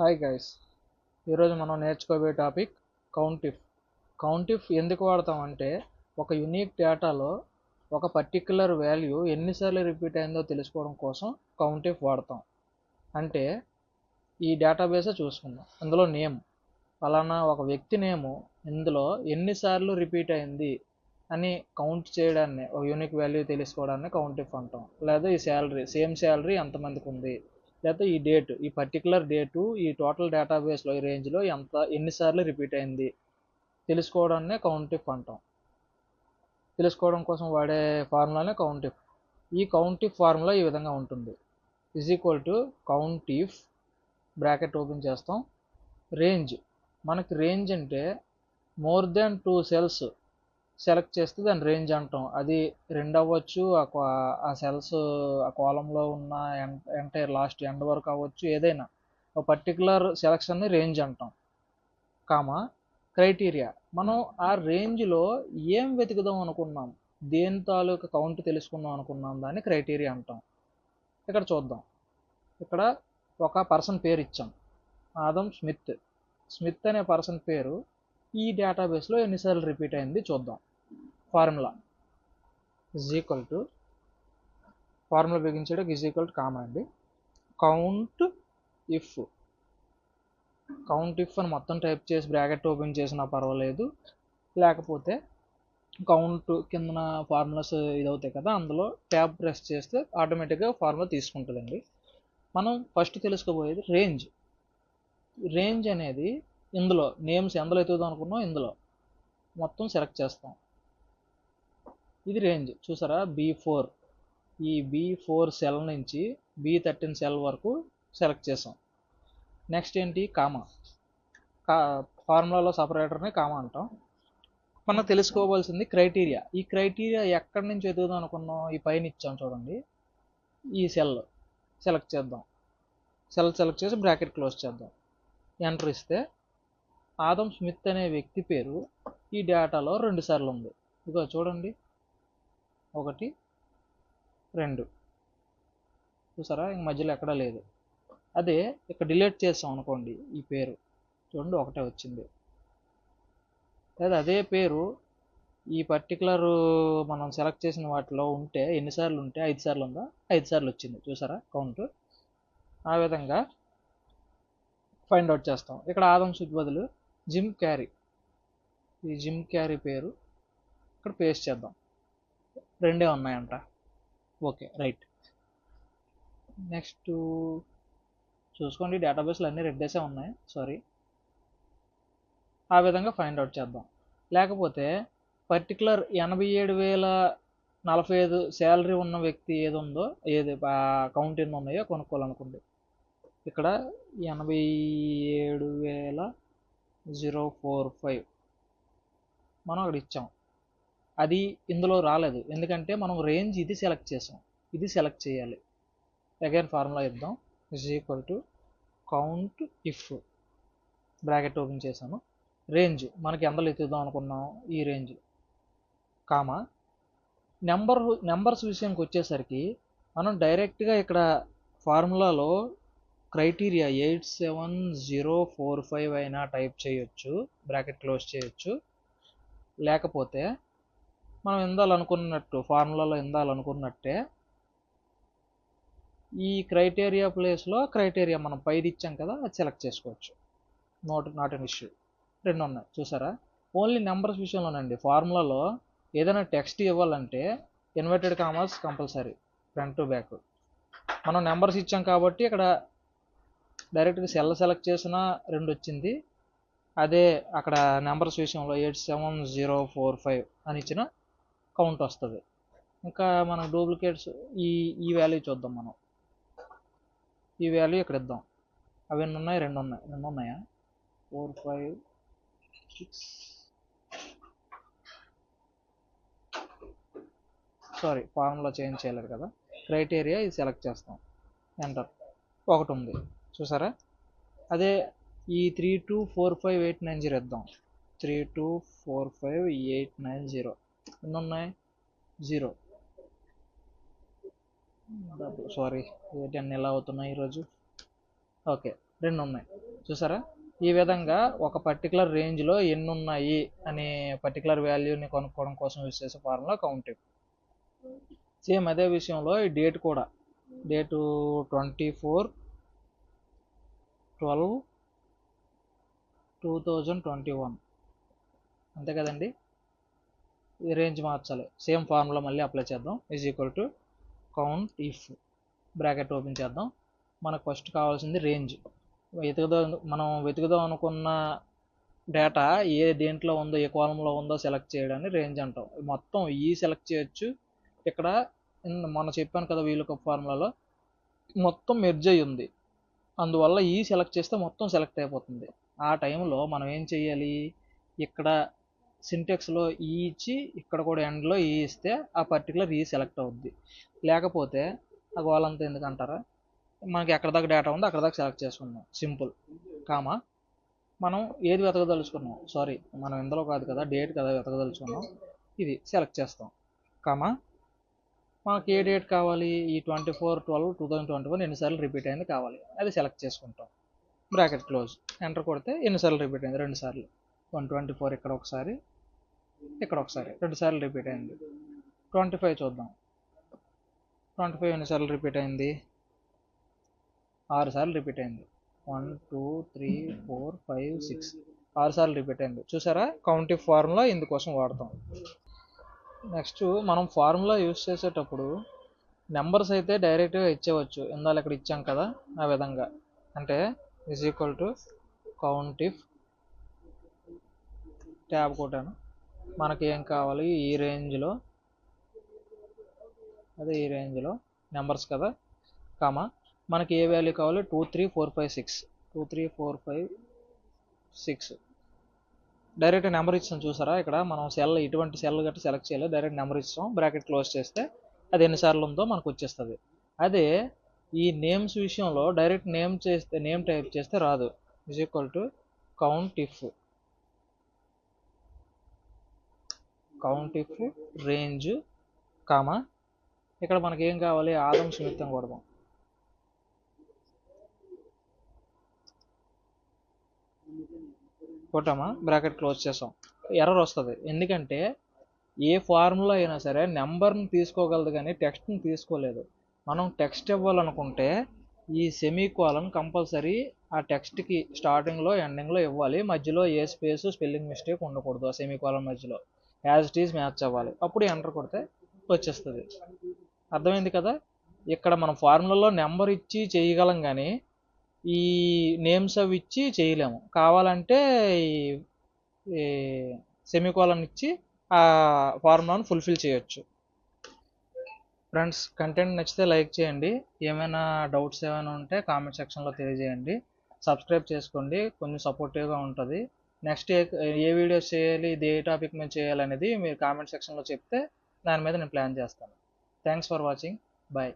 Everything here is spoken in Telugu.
హాయ్ గైస్ ఈరోజు మనం నేర్చుకోబోయే టాపిక్ కౌంటిఫ్ కౌంటిఫ్ ఎందుకు వాడతామంటే ఒక యునీక్ డేటాలో ఒక పర్టిక్యులర్ వాల్యూ ఎన్నిసార్లు రిపీట్ అయిందో తెలుసుకోవడం కోసం కౌంటిఫ్ వాడతాం. అంటే ఈ డేటాబేసే చూసుకుందాం. అందులో నేమ్ ఫలానా ఒక వ్యక్తి నేము ఇందులో ఎన్నిసార్లు రిపీట్ అయింది అని కౌంట్ చేయడాన్ని ఒక యూనిక్ వాల్యూ తెలుసుకోవడాన్ని కౌంటిఫ్ అంటాం. లేదా ఈ శాలరీ సేమ్ శాలరీ ఎంతమందికి ఉంది? లేకపోతే ఈ డేట్ ఈ పర్టికులర్ డేటు ఈ టోటల్ డేటాబేస్లో ఈ రేంజ్లో ఎంత ఎన్నిసార్లు రిపీట్ అయింది తెలుసుకోవడాన్ని కౌంటిఫ్ అంటాం. తెలుసుకోవడం కోసం వాడే ఫార్ములానే కౌంటిఫ్ ఈ కౌంటిఫ్ ఫార్ములా ఈ విధంగా ఉంటుంది. Is equal to countif bracket open చేస్తాం. రేంజ్ మనకి రేంజ్ అంటే more than two cells select చేస్తే దాని రేంజ్ అంటాం. అది రెండు అవ్వచ్చు ఆ ఆ సెల్స్ ఆ కాలంలో ఉన్న ఎంటైర్ లాస్ట్ ఎండ్ వరకు అవ్వచ్చు ఏదైనా. ఒక పర్టికులర్ సెలక్షన్ని రేంజ్ అంటాం. Comma criteria. మనం ఆ రేంజ్లో ఏం వెతుకుదాం అనుకున్నాం? దేని తాలూకా కౌంట్ తెలుసుకుందాం అనుకున్నాం దాన్ని క్రైటీరియా అంటాం. ఇక్కడ చూద్దాం. ఇక్కడ ఒక పర్సన్ పేరు ఇచ్చాం. Adam Smith. స్మిత్ అనే పర్సన్ పేరు ఈ డేటాబేస్లో ఎన్నిసార్లు రిపీట్ అయింది చూద్దాం. Formula is equal to formula బిగించడం is equal to common అండి. కౌంట్ ఇఫ్ కౌంట్ ఇఫ్ అని మొత్తం టైప్ చేసి బ్రాకెట్ ఓపెన్ చేసినా పర్వాలేదు. లేకపోతే కౌంట్ కిందన ఫార్ములాస్ ఇది అవుతాయి కదా అందులో ట్యాబ్ ప్రెస్ చేస్తే ఆటోమేటిక్గా ఫార్ములా తీసుకుంటుందండి. మనం ఫస్ట్ తెలుసుకోబోయేది రేంజ్ రేంజ్ అనేది ఇందులో నేమ్స్ ఎందులో ఎత్తుదాం అనుకున్నాం ఇందులో. మొత్తం సెలెక్ట్ చేస్తాం. ఇది రేంజ్ చూసారా? బీ ఫోర్ ఈ బీ ఫోర్ సెల్ నుంచి బీ థర్టీన్ సెల్ వరకు సెలెక్ట్ చేసాం. నెక్స్ట్ ఏంటి? కామా. కా ఫార్ములాలో సపరేటర్ని కామా అంటాం. మనం తెలుసుకోవాల్సింది క్రైటీరియా ఈ క్రైటీరియా ఎక్కడి నుంచి ఎదుగుదాం అనుకున్నాం? ఈ పైన ఇచ్చాం చూడండి. ఈ సెల్ సెలెక్ట్ చేద్దాం. సెల్ సెలెక్ట్ చేసి బ్రాకెట్ క్లోజ్ చేద్దాం. ఎంటర్ ఇస్తే ఆదమ్ స్మిత్ అనే వ్యక్తి పేరు ఈ డేటాలో రెండు సార్లు ఉంది. ఇదిగో చూడండి. ఒకటి రెండు. చూసారా? ఇంక మధ్యలో ఎక్కడా లేదు. అదే ఇక్కడ డిలీట్ చేసాం అనుకోండి ఈ పేరు. చూడండి ఒకటే వచ్చింది. లేదా అదే పేరు ఈ పర్టికులర్ మనం సెలెక్ట్ చేసిన వాటిలో ఉంటే ఎన్నిసార్లు ఉంటే ఐదు సార్లు ఉందా? ఐదు సార్లు వచ్చింది. చూసారా? కౌంట్. ఆ విధంగా ఫైండ్ అవుట్ చేస్తాం. ఇక్కడ ఆదం సుద్ బదులు జిమ్ క్యారీ ఈ జిమ్ క్యారీ పేరు. ఇక్కడ పేస్ట్ చేద్దాం. రెండే ఉన్నాయంట. ఓకే రైట్ నెక్స్ట్ చూసుకోండి డేటాబేస్లు అన్నీ రెడ్డేసే ఉన్నాయి. సారీ ఆ విధంగా ఫైండ్ అవుట్ చేద్దాం. లేకపోతే పర్టికులర్ ఎనభై ఏడు వేల నలభై ఐదు శాలరీ ఉన్న వ్యక్తి ఏది ఉందో ఏది అకౌంట్ ఎన్ని ఉన్నాయో కొనుక్కోవాలనుకోండి ఇక్కడ ఎనభై ఏడు వేల జీరో ఫోర్ ఫైవ్. మనం అక్కడ ఇచ్చాం. అది ఇందులో రాలేదు. ఎందుకంటే మనం రేంజ్ ఇది సెలెక్ట్ చేసాం. ఇది సెలెక్ట్ చేయాలి. అగైన్ ఫార్ములా ఇద్దాం. Is equal to count if bracket open చేశాను. రేంజ్ మనకి ఎంతలో ఎత్తుదాం అనుకున్నాం? ఈ రేంజ్ కామా. నెంబర్ నెంబర్స్ విషయానికి వచ్చేసరికి మనం డైరెక్ట్గా ఇక్కడ ఫార్ములాలో criteria eight seven zero four five అయినా టైప్ చేయొచ్చు బ్రాకెట్ క్లోజ్ చేయొచ్చు. లేకపోతే మనం ఇందాలనుకున్నట్టు ఫార్ములాలో ఇందాలనుకున్నట్టే ఈ క్రైటీరియా ప్లేస్లో క్రైటీరియా మనం పైది ఇచ్చాం కదా అది సెలెక్ట్ చేసుకోవచ్చు. నోట్ నాట్ అన్ ఇష్యూ రెండు ఉన్నాయి. చూసారా? ఓన్లీ నెంబర్స్ విషయంలోనండి. ఫార్ములాలో ఏదైనా టెక్స్ట్ ఇవ్వాలంటే inverted commas compulsory front to back. మనం నెంబర్స్ ఇచ్చాం కాబట్టి ఇక్కడ డైరెక్ట్గా సెల్ సెలెక్ట్ చేసిన రెండు వచ్చింది. అదే అక్కడ నెంబర్స్ విషయంలో eight seven zero four five అని ఇచ్చిన కౌంట్ వస్తుంది. ఇంకా మనం డూప్లికేట్స్ ఈ ఈ వాల్యూ చూద్దాం మనం. ఈ వాల్యూ ఇక్కడ ఇద్దాం. అవి ఎన్ని ఉన్నాయి? రెండు ఉన్నాయి. రెండు ఉన్నాయా? Four five six sorry formula change చేయలేదు కదా. క్రైటీరియా ఇది సెలెక్ట్ చేస్తాం. ఎంటర్. ఒకటి ఉంది. చూసారా? అదే ఈ three two four five eight nine zero ఇద్దాం. Three two four five eight nine zero ఎన్ని ఉన్నాయి? జీరో సారీ ఏంటి అన్ని ఎలా అవుతున్నాయి ఈరోజు? ఓకే రెండు ఉన్నాయి. చూసారా? ఈ విధంగా ఒక పర్టికులర్ రేంజ్లో ఎన్ని ఉన్నాయి అనే పర్టికులర్ వాల్యూని కొనుక్కోవడం కోసం యూజ్ చేసే ఫార్ములా కౌంటింగ్ సేమ్ అదే విషయంలో ఈ డేట్ కూడా. Date twenty four twelve two thousand twenty one. అంతే కదండి? ఈ రేంజ్ మార్చాలి. సేమ్ ఫార్ములా మళ్ళీ అప్లై చేద్దాం. Is equal to count if bracket open చేద్దాం. మనకు ఫస్ట్ కావాల్సింది రేంజ్. వెతుకుదాం మనం వెతుకుదాం అనుకున్న డేటా ఏ దేంట్లో ఉందో ఏ కాలంలో ఉందో సెలెక్ట్ చేయడాన్ని రేంజ్ అంటాం. మొత్తం ఈ సెలెక్ట్ చేయొచ్చు. ఇక్కడ మనం చెప్పాను కదా వీలు ఫార్ములాలో. మొత్తం మెర్జ్ అయ్యి ఉంది అందువల్ల ఈ సెలెక్ట్ చేస్తే మొత్తం సెలెక్ట్ అయిపోతుంది. ఆ టైంలో మనం ఏం చేయాలి? ఇక్కడ సింటెక్స్లో ఈ ఇచ్చి ఇక్కడ కూడా ఎండ్లో ఈ ఇస్తే ఆ పర్టికులర్ ఈ సెలెక్ట్ అవుద్ది. లేకపోతే ఆ గోలంతా ఎందుకంటారా మనకి ఎక్కడ దాకా డేటా ఉందో అక్కడ దాకా సెలెక్ట్ చేసుకున్నాం. Simple comma? మనం ఏది వెతకదలుచుకున్నాం? సారీ మనం ఇందులో కాదు కదా డేట్ కదా వెతకదలుచుకున్నాం. ఇది సెలెక్ట్ చేస్తాం. కామా? మనకి ఏ డేట్ కావాలి? ఈ twenty four twelve two thousand twenty one ఎన్నిసార్లు రిపీట్ అయింది కావాలి. అది సెలెక్ట్ చేసుకుంటాం. బ్రాకెట్ క్లోజ్ ఎంటర్ కొడితే ఎన్నిసార్లు రిపీట్ అయింది? రెండు సార్లు. వన్ ట్వంటీ ఫోర్ ఇక్కడ ఒకసారి ఇక్కడ ఒకసారి. రెండు సార్లు రిపీట్ అయింది. ట్వంటీ ఫైవ్ చూద్దాం. ట్వంటీ ఫైవ్ ఎన్నిసార్లు రిపీట్ అయింది? ఆరు సార్లు రిపీట్ అయింది. One two three four five six ఆరు సార్లు రిపీట్ అయింది. చూసారా? కౌంటింగ్ ఫార్ములా ఇందుకోసం వాడతాం. నెక్స్ట్ మనం ఫార్ములా యూస్ చేసేటప్పుడు నెంబర్స్ అయితే డైరెక్ట్గా ఇచ్చేవచ్చు. ఇందాక ఇక్కడ ఇచ్చాం కదా ఆ విధంగా. అంటే is equal to count if tab కొట్టాను. మనకి ఏం కావాలి? ఈ రేంజ్లో అదే ఈ రేంజ్లో నెంబర్స్ కదా కామా. మనకి ఏ వాల్యూ కావాలి? Two three four five six two three four five six direct number ఇచ్చాం చూసారా? ఇక్కడ మనం సెల్ ఇటువంటి సెల్ గట్టి సెలెక్ట్ చేయాలి. డైరెక్ట్ నెంబర్ ఇస్తాం బ్రాకెట్ క్లోజ్ చేస్తే అది ఎన్నిసార్లు ఉందో మనకు వచ్చేస్తుంది. అదే ఈ నేమ్స్ విషయంలో డైరెక్ట్ నేమ్ చేస్తే నేమ్ టైప్ చేస్తే రాదు. Is equal to count if count if range comma ఇక్కడ మనకి ఏం కావాలి? ఆదం సుమిత్తం కొడదాం. కొట్టామా? బ్రాకెట్ క్లోజ్ చేసాం. ఎర్రర్ వస్తుంది. ఎందుకంటే ఏ ఫార్ములా అయినా సరే నెంబర్ని తీసుకోగలదు కానీ టెక్స్ట్ని తీసుకోలేదు. మనం టెక్స్ట్ ఇవ్వాలనుకుంటే ఈ సెమీ కోలన్ కంపల్సరీ ఆ టెక్స్ట్కి స్టార్టింగ్లో ఎండింగ్లో ఇవ్వాలి. మధ్యలో ఏ స్పేస్ స్పెల్లింగ్ మిస్టేక్ ఉండకూడదు ఆ సెమీ కాలం మధ్యలో. యాజ్ ఇట్ ఈజ్ మ్యాచ్ అవ్వాలి. అప్పుడు ఎంటర్ కొడితే వచ్చేస్తుంది. అర్థమైంది కదా? ఇక్కడ మనం ఫార్ములాలో నెంబర్ ఇచ్చి చేయగలం కానీ ఈ నేమ్స్ అవి ఇచ్చి చేయలేము. కావాలంటే ఈ సెమికోలన్ ఇచ్చి ఆ ఫార్ములాను ఫుల్ఫిల్ చేయొచ్చు. ఫ్రెండ్స్ కంటెంట్ నచ్చితే లైక్ చేయండి. ఏమైనా డౌట్స్ ఏమైనా ఉంటే కామెంట్ సెక్షన్లో తెలియజేయండి. సబ్స్క్రైబ్ చేసుకోండి. కొంచెం సపోర్టివ్గా ఉంటుంది. నెక్స్ట్ ఏ ఏ వీడియోస్ చేయాలి ఇది ఏ టాపిక్ మీద చేయాలనేది మీరు కామెంట్ సెక్షన్లో చెప్తే దాని మీద నేను ప్లాన్ చేస్తాను. Thanks for watching. బాయ్